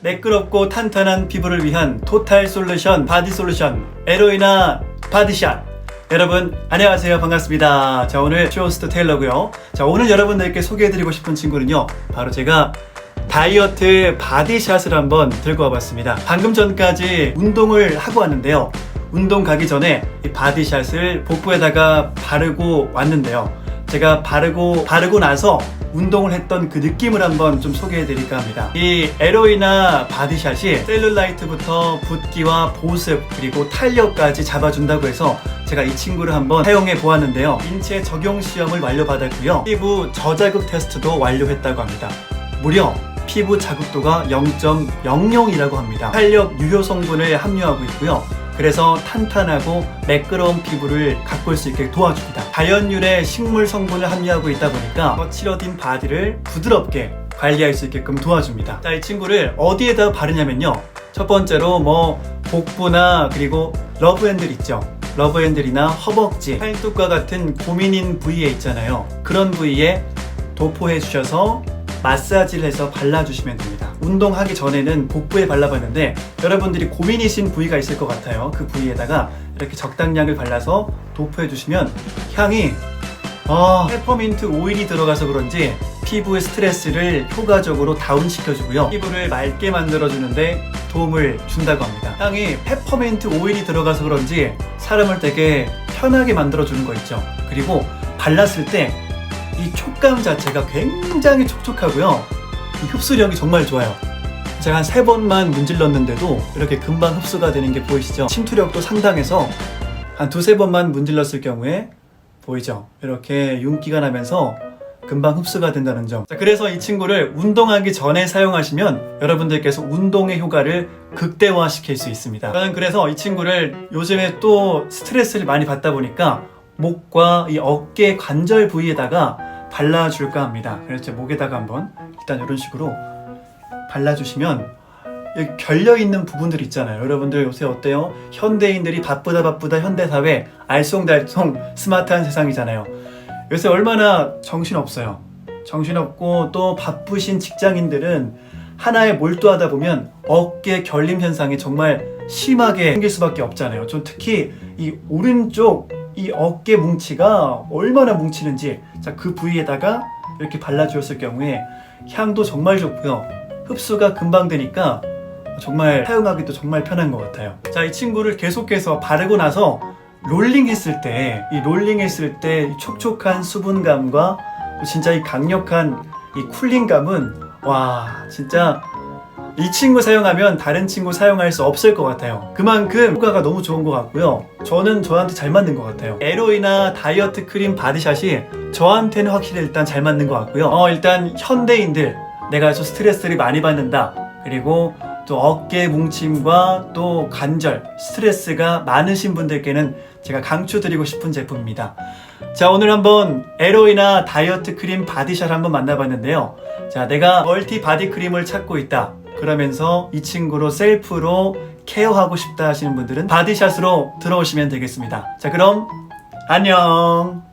매끄럽고 탄탄한 피부를 위한 토탈 솔루션 바디 솔루션 에로이나 바디샷. 여러분 안녕하세요. 반갑습니다. 자 오늘 쇼스트 테일러고요. 자 오늘 여러분들께 소개해드리고 싶은 친구는요 바로 제가 다이어트 바디샷을 한번 들고 와봤습니다. 방금 전까지 운동을 하고 왔는데요. 운동 가기 전에 이 바디샷을 복부에다가 바르고 왔는데요. 제가 바르고 바르고 나서 운동을 했던 그 느낌을 한번 좀 소개해 드릴까 합니다. 이 에로이나 바디샷이 셀룰라이트부터 붓기와 보습 그리고 탄력까지 잡아준다고 해서 제가 이 친구를 한번 사용해 보았는데요. 인체 적용 시험을 완료받았고요. 피부 저자극 테스트도 완료했다고 합니다. 무려 피부 자극도가 0.00이라고 합니다. 탄력 유효 성분을 함유하고 있고요. 그래서 탄탄하고 매끄러운 피부를 가꿀 수 있게 도와줍니다. 자연유래 식물 성분을 함유하고 있다 보니까 거칠어진 바디를 부드럽게 관리할 수 있게끔 도와줍니다. 자, 이 친구를 어디에다 바르냐면요. 첫 번째로 뭐 복부나 그리고 러브핸들 있죠. 러브핸들이나 허벅지, 팔뚝과 같은 고민인 부위에 있잖아요. 그런 부위에 도포해 주셔서 마사지를 해서 발라주시면 됩니다. 운동하기 전에는 복부에 발라봤는데 여러분들이 고민이신 부위가 있을 것 같아요. 그 부위에다가 이렇게 적당량을 발라서 도포해 주시면 향이 아, 페퍼민트 오일이 들어가서 그런지 피부의 스트레스를 효과적으로 다운시켜주고요. 피부를 맑게 만들어주는데 도움을 준다고 합니다. 향이 페퍼민트 오일이 들어가서 그런지 사람을 되게 편하게 만들어주는 거 있죠. 그리고 발랐을 때 이 촉감 자체가 굉장히 촉촉하고요. 이 흡수력이 정말 좋아요. 제가 한 세 번만 문질렀는데도 이렇게 금방 흡수가 되는 게 보이시죠? 침투력도 상당해서 한 두세 번만 문질렀을 경우에 보이죠? 이렇게 윤기가 나면서 금방 흡수가 된다는 점. 자, 그래서 이 친구를 운동하기 전에 사용하시면 여러분들께서 운동의 효과를 극대화시킬 수 있습니다. 저는 그래서 이 친구를 요즘에 또 스트레스를 많이 받다 보니까 목과 이 어깨 관절 부위에다가 발라줄까 합니다. 그래서 제 목에다가 한번 일단 이런 식으로 발라주시면 여기 결려 있는 부분들 있잖아요. 여러분들 요새 어때요? 현대인들이 바쁘다 바쁘다 현대사회 알쏭달쏭 스마트한 세상이잖아요. 요새 얼마나 정신 없어요. 정신 없고 또 바쁘신 직장인들은 하나에 몰두하다 보면 어깨 결림 현상이 정말 심하게 생길 수밖에 없잖아요. 전 특히 이 오른쪽 이 어깨 뭉치가 얼마나 뭉치는지 자 그 부위에다가 이렇게 발라주었을 경우에 향도 정말 좋고요. 흡수가 금방 되니까 정말 사용하기도 정말 편한 것 같아요. 자, 이 친구를 계속해서 바르고 나서 롤링 했을 때, 이 롤링 했을 때이 촉촉한 수분감과 또 진짜 이 강력한 이 쿨링감은 와, 진짜 이 친구 사용하면 다른 친구 사용할 수 없을 것 같아요. 그만큼 효과가 너무 좋은 것 같고요. 저는 저한테 잘 맞는 것 같아요. 에로이나 다이어트 크림 바디샷이 저한테는 확실히 일단 잘 맞는 것 같고요. 어, 일단 현대인들 내가 좀 스트레스를 많이 받는다. 그리고 또 어깨 뭉침과 또 관절, 스트레스가 많으신 분들께는 제가 강추드리고 싶은 제품입니다. 자, 오늘 한번 에로이나 다이어트 크림 바디샷 한번 만나봤는데요. 자, 내가 멀티 바디 크림을 찾고 있다. 그러면서 이 친구로 셀프로 케어하고 싶다 하시는 분들은 바디샷으로 들어오시면 되겠습니다. 자, 그럼 안녕!